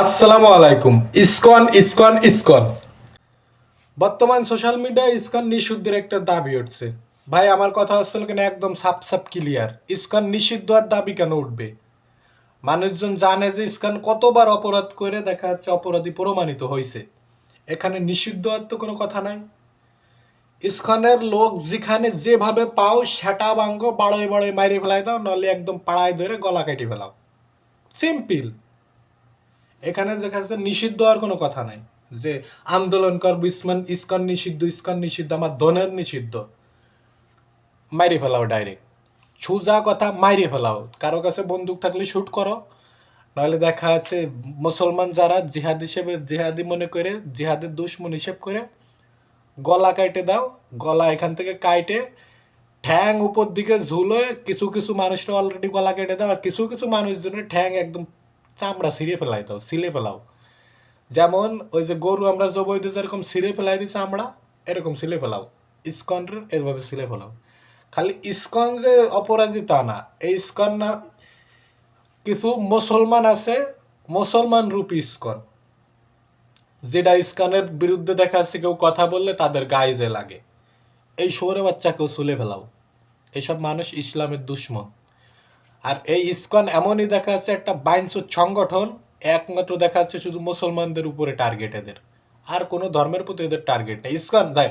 আসসালামু আলাইকুম। ইসকন ইসকন ইসকন। বর্তমান সোশ্যাল মিডিয়ায় ইসকন নিষিদ্ধের একটা দাবি উঠছে। ভাই, আমার কথা হচ্ছে কেন একদম সাপ সাপ ক্লিয়ার ইসকন নিষিদ্ধ আর দাবি কেন উঠবে? মানুষজন জানে যে ইসকন কতবার অপরাধ করে দেখা যাচ্ছে অপরাধী প্রমাণিত হয়েছে। এখানে নিষিদ্ধ আর তো কোনো কথা নাই। ইসকনের লোক যেখানে যেভাবে পাও সেটা ভাঙ্গো, বাড়োয় বাড়োয় মাইরে ফেলাই দাও, নাহলে একদম পাড়ায় ধরে গলা কেটে ফেলাও। সিম্পল এখানে দেখা যাচ্ছে নিষিদ্ধ আর কোনো কথা নাই। যে আন্দোলন কর, বিসমান, ইস্কন নিষিদ্ধ ইস্কন নিষিদ্ধ, আমার ধনের নিষিদ্ধ। মাইরে ফেলাও ডাইরেক্ট সুজা কথা, মাইরে ফেলাও। কারও কাছে বন্দুক থাকলে শ্যুট করো। নাহলে দেখা আছে মুসলমান যারা জিহাদ হিসেবে, জিহাদি মনে করে, জিহাদের দুশ্মন হিসেব করে, গলা কাইটে দাও, গলা এখান থেকে কাইটে, ঠ্যাং উপর দিকে ঝুলে কিছু কিছু মানুষরা অলরেডি গলা কেটে দাও, আর কিছু কিছু মানুষজনের ঠ্যাং একদম চামড়া ছিঁড়ে ফেলাই দাও ছিলে ফেলাও। যেমন ওই যে গরু আমরা জবইতে যেরকম ছিঁড়ে ফেলাই দিই চামড়া, এরকম ছিলে ফেলাও। ইস্কনের এভাবে ছিলে ফেলাও। খালি ইস্কন যে অপরাধী তা না, এই ইস্কন না, কিছু মুসলমান আছে, মুসলমান রূপী ইস্কন। যেটা ইস্কনের বিরুদ্ধে দেখা যাচ্ছে কেউ কথা বললে তাদের গায়ে যে লাগে। এই শহরে বাচ্চাকেও চুলে ফেলাও। এইসব মানুষ ইসলামের দুশ্মন। আর এই ইসকন এমনই দেখা যাচ্ছে একটা বাইনসুদ সংগঠন, একমাত্র দেখা যাচ্ছে শুধু মুসলমানদের উপরে টার্গেট এদের। আর কোনো ধর্মের প্রতি এদের টার্গেট নেই। ইসকন, দেখ,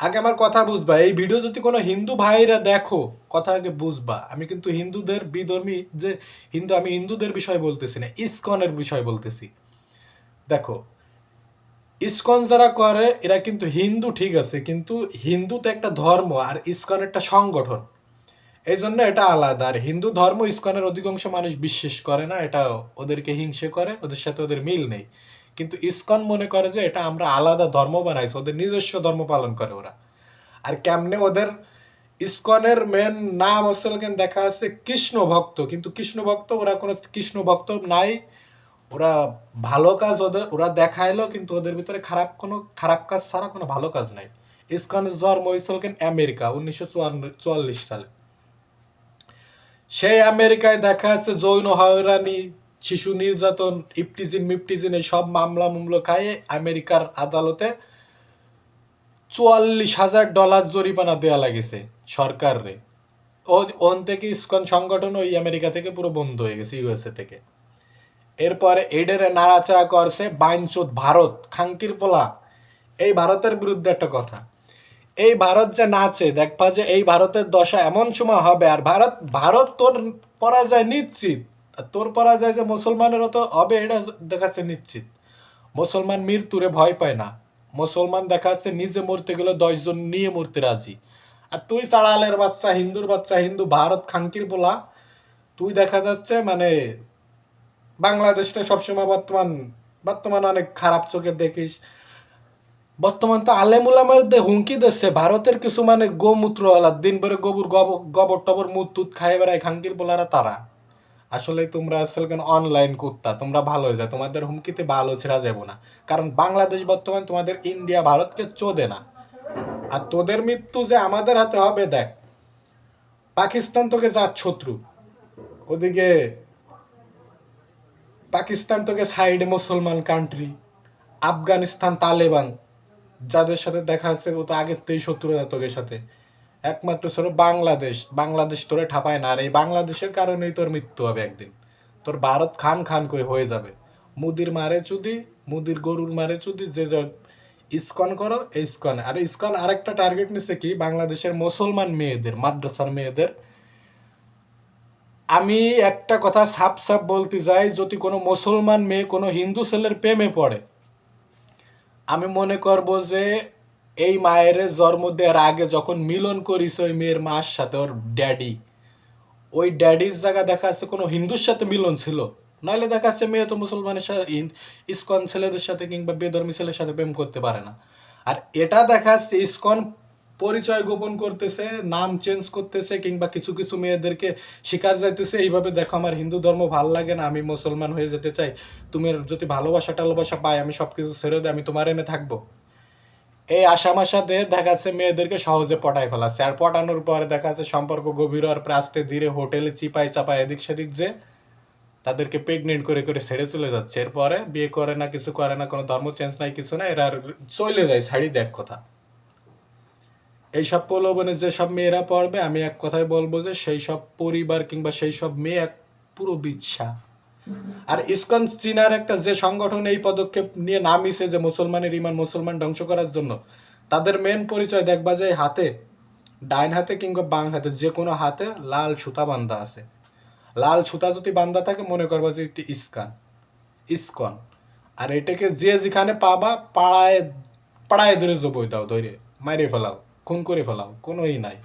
আগে আমার কথা বুঝবা, এই ভিডিও যদি কোনো হিন্দু ভাইরা দেখো, কথা আগে বুঝবা। আমি কিন্তু হিন্দুদের বিধর্মী, যে হিন্দু, আমি হিন্দুদের বিষয় বলতেছি না, ইসকনের বিষয় বলতেছি। দেখো, ইসকন যারা করে, এরা কিন্তু হিন্দু, ঠিক আছে, কিন্তু হিন্দু তো একটা ধর্ম আর ইসকন একটা সংগঠন। এই জন্য এটা আলাদা। আর হিন্দু ধর্ম ইসকনের অধিকাংশ মানুষ বিশ্বাস করে না, এটা ওদেরকে হিংসে করে, ওদের সাথে ওদের মিল নেই। কিন্তু ইসকন মনে করে যে এটা আমরা আলাদা ধর্ম বানাইছি, ওদের নিজস্ব ধর্ম পালন করে ওরা। আর কেমনে ওদের ইসকনের মেন নাম কেন দেখা আছে? কৃষ্ণ ভক্ত। কিন্তু কৃষ্ণ ভক্ত, ওরা কোনো কৃষ্ণ ভক্ত নাই। ওরা ভালো কাজ ওদের, ওরা দেখাইলো, কিন্তু ওদের ভিতরে খারাপ কোনো, খারাপ কাজ ছাড়া কোনো ভালো কাজ নাই। ইসকনের জন্ম হয়েছিল কেন? আমেরিকা, উনিশশো চুয়ান্ন, চুয়াল্লিশ সালে। সেই আমেরিকায় দেখা যাচ্ছে যৌন হয়রানি, শিশু নির্যাতন, ইপটিজিন, মিপটিজিন এই সব মামলা মুমলো খায় আমেরিকার আদালতে চুয়াল্লিশ হাজার ডলার জরিমানা দেওয়া লাগেছে সরকারে ওন থেকে ইসকন সংগঠন ওই আমেরিকা থেকে পুরো বন্ধ হয়ে গেছে, ইউএসএ থেকে। এরপরে এডেরে নাড়াচাড়া করছে বাইনচোদ ভারত, খাঙ্কির পোলা। এই ভারতের বিরুদ্ধে একটা কথা। এই ভারত যে নাচে, দেখবা যে এই ভারতের দশা এমন সময় হবে আর ভারত ভারত তোর পরাজয় নিশ্চিত। তোর পরাজয় যে মুসলমানেরও তো হবে, এটা দেখাচ্ছে নিশ্চিত। মুসলমান মৃত্যুরে ভয় পায় না। মুসলমান দেখাচ্ছে নিজে মরতে গেলে দশজন নিয়ে মরতে রাজি। আর তুই চাড়ালের বাচ্চা, হিন্দুর বাচ্চা, হিন্দু ভারত খাঙ্কির বলা তুই দেখা যাচ্ছে মানে বাংলাদেশটা সবসময় বর্তমান বর্তমান অনেক খারাপ চোখে দেখিস। বর্তমান তো আলেমুলামের হুমকি দিচ্ছে। ভারতের কিছু মানে গোমূত্র আলা দিন ভরে গোবর গব- গোবর টবর মুত তুত খাই বেড়ায় খাঙ্কির বলারা তারা। আসলে তোমরা আসলে কেন অনলাইন কুত্তা? তোমরা ভালো হয়ে যায় তোমাদের হুমকিতে ভালো ছেড়া যাব না। কারণ বাংলাদেশ বর্তমান তোমাদের ইন্ডিয়া, ভারতকে চোদে না। আর তোদের মৃত্যু যে আমাদের হাতে হবে, দেখ। পাকিস্তান তোকে যা শত্রু। ওদিকে পাকিস্তান তোকে সাইডে মুসলমান কান্ট্রি আফগানিস্তান তালেবান। যাদের সাথে দেখা যাচ্ছে ও তো আগের থেকেই শত্রুতা তোদের সাথে। একমাত্র ছিল বাংলাদেশ। বাংলাদেশ তোরে ঠাপায় না, আর এই বাংলাদেশের কারণেই তোর মৃত্যু হবে একদিন। তোর ভারত খান খান করে হয়ে যাবে। মুদির মারে চুদি, মুদির গরুর মারে চুদি, যে ইসকন করো ইসকন। আর ইসকন আরেকটা টার্গেট নিচ্ছে কি? বাংলাদেশের মুসলমান মেয়েদের, মাদ্রাসার মেয়েদের। আমি একটা কথা সাপ সাপ বলতে যাই, যদি কোনো মুসলমান মেয়ে কোনো হিন্দু ছেলের প্রেমে পড়ে আমি মনে করব যে এই মায়ের জন্ম দেওয়ার আগে যখন মিলন করিস ওই মেয়ের মার সাথে, ওর ড্যাডি ওই ড্যাডির জায়গা দেখা যাচ্ছে কোনো হিন্দুর সাথে মিলন ছিল। নাহলে দেখা যাচ্ছে মেয়ে তো মুসলমানের সাথে ইস্কন ছেলেদের সাথে কিংবা বেধর্মী ছেলের সাথে প্রেম করতে পারে না। আর এটা দেখা যাচ্ছে ইসকন পরিচয় গোপন করতেছে, নাম চেঞ্জ করতেছে কিংবা কিছু কিছু মেয়েদেরকে শিকার যাইতেছে। এইভাবে দেখো আমার হিন্দু ধর্ম ভালো লাগে না, আমি মুসলমান হয়ে যেতে চাই। তুমি যদি ভালোবাসা টালোবাসা পাই আমি সব কিছু ছেড়ে দিই আমি তোমার এনে থাকব। এই আশা মাসা দিয়ে দেখা যাচ্ছে মেয়েদেরকে সহজে পটাই ফেলাচ্ছে। আর পটানোর পরে দেখা যাচ্ছে সম্পর্ক গভীর আর প্রাস্তে ধীরে হোটেলে চিপাই চাপাই এদিক সেদিক যে তাদেরকে প্রেগনেন্ট করে করে ছেড়ে চলে যাচ্ছে। এরপরে বিয়ে করে না, কিছু করে না, কোনো ধর্ম চেঞ্জ নাই, কিছু না এরা চলে যায়, ছাড়ি দেখ কথা। এইসব প্রলোভনে যেসব মেয়েরা পড়বে, আমি এক কথায় বলব যে সেই সব পরিবার কিংবা সেই সব মেয়ে এক পুরো বিচ্ছা। আর ইসকন চীনার একটা যে সংগঠন এই পদক্ষেপ নিয়ে নামিছে যে মুসলমানের ইমান মুসলমান ধ্বংস করার জন্য, তাদের মেন পরিচয় দেখবা যে হাতে ডাইন হাতে কিংবা বাং হাতে যে কোনো হাতে লাল সুতা বান্ধা আছে। লাল সুতা যদি বান্ধা থাকে, মনে করবা যে একটি ইস্কান, ইস্কন। আর এটাকে যে যেখানে পাবা, পাড়ায় পাড়ায় ধরে জবই দাও, ধরে মাইরে ফেলাও। খুন করে ফেলাও কোনোই নাই।